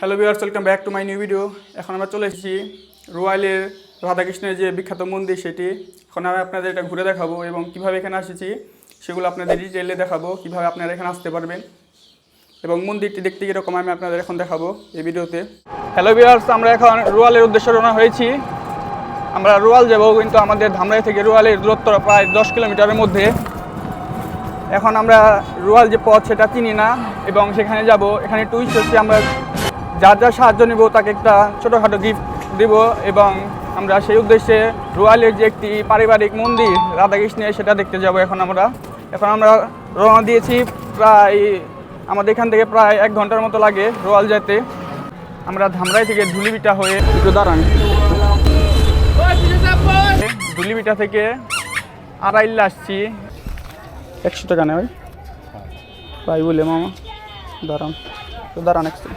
Hello viewers welcome back to my new video এখন আমরা চলে এসেছি রয়্যালের রাধাকৃষ্ণের যে বিখ্যাত মন্দির সেটি। এখন আমি আপনাদের এটা ঘুরে দেখাবো এবং কীভাবে এখানে এসেছি সেগুলো আপনাদের ডিটেলে দেখাবো, কীভাবে আপনারা এখানে আসতে পারবেন এবং মন্দিরটি দেখতে কীরকম আমি আপনাদের এখন দেখাবো এই ভিডিওতে। হ্যালো ভিউয়ার্স আমরা এখন রোয়ালের উদ্দেশ্যে রওনা হয়েছি। আমরা রোয়াল যাব কিন্তু আমাদের ধামরাই থেকে রোয়ালের দূরত্ব প্রায় দশ কিলোমিটারের মধ্যে। এখন আমরা রোয়াল যে পথ সেটা চিনি না এবং সেখানে যাব। এখানে টুইস্ট হচ্ছে আমরা যার যার সাহায্য নেব, তাকে একটা ছোটোখাটো গিফট দেব এবং আমরা সেই উদ্দেশ্যে রোয়ালের যে একটি পারিবারিক মন্দির রাধাকৃষ্ণের সেটা দেখতে যাব এখন আমরা। এখন আমরা রওনা দিয়েছি প্রায়, আমাদের এখান থেকে প্রায় এক ঘণ্টার মতো লাগে রোয়াল যেতে আমরা ধামরাই থেকে ধুলিবিটা হয়ে একটু দাঁড়ান। ধুলিবিটা থেকে আড়াইল্লা আসছি। একশো টাকা নেই ভাই। বলে মামা, দাঁড়ান। দাঁড়ান একশো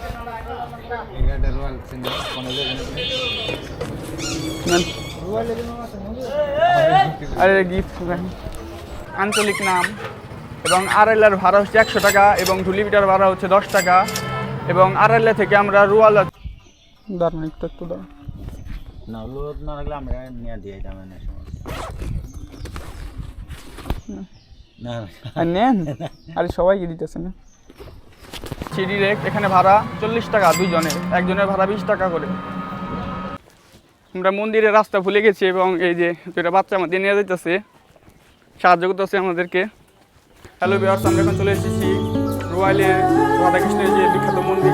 গিফট আঞ্চলিক নাম। এবং আড়াইলার ভাড়া হচ্ছে একশো টাকা এবং ঢুলিবিটার ভাড়া হচ্ছে দশ টাকা। এবং আড়াইলা থেকে আমরা রুয়াল দাঁড়ান একটু একটু দাঁড়ান। না লোড না লাগলে আমরা নিয়ে দিয়ে দিতাম না নেন? আরে সবাইকে দিতেছে না। সিঁড়ি রেক, এখানে ভাড়া চল্লিশ টাকা দুজনের একজনের ভাড়া বিশ টাকা করে। আমরা মন্দিরের রাস্তা ভুলে গেছি এবং এই যে দুটা বাচ্চা আমাদের নিয়ে যাইতেছে, সাহায্য করতেছে আমাদেরকে। হ্যালো বিহার আমরা এখন চলে এসেছি রয়্যালের রাধাকৃষ্ণের যে বিখ্যাত মন্দির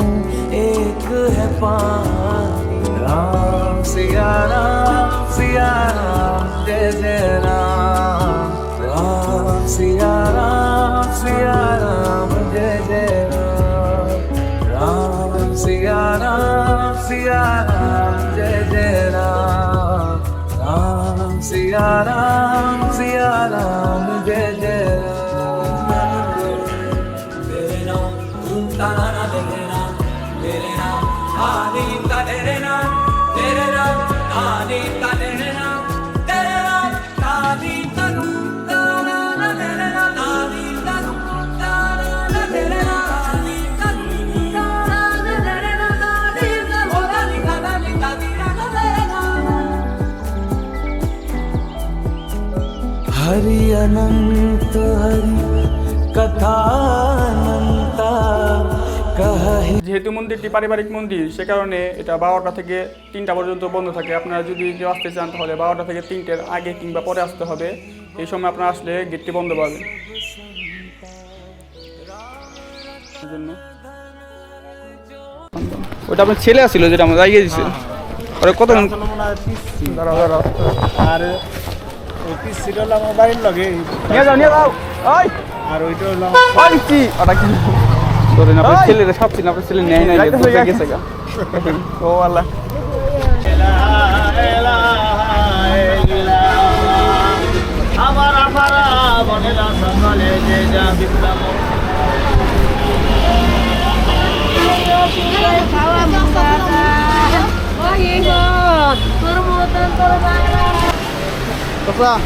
पानी राम सिया राम सिया राम जय जय राम राम सिया राम सिया राम जय जय राम राम सिया राम सिया राम जय जय राम राम सिया राम सिया राम जय हरि अनंत हरि कथा अनंता कहि যেহেতু মন্দিরটি পারিবারিক মন্দির সে কারণে এটা বারোটা থেকে তিনটা পর্যন্ত বন্ধ থাকে আপনারা যদি কেউ আসতে চান তাহলে বারোটা থেকে তিনটের আগে কিংবা পরে আসতে হবে এই সময় আপনারা আসলে গেটটি বন্ধ পাবেন এই জন্য ওটা আপনার ছেলে আসছিল যেটা আমরা লাগিয়ে দিচ্ছে ওরা কত দাঁড়াও দাঁড়াও আর ওই পিস ছিল আমার বাড়ির লগে। নিয়ে যাও নিয়ে যাও। ওই আর ওইটা হলো ওই কি ওটা কি ধরেন আপনার ছেলে সবচেয়ে আপনার ছেলে নেয় নাই বুঝে গেছে ও আল্লাহ আমার আপারা বনেরা সকালে যে যা বিপ্লব 不是啊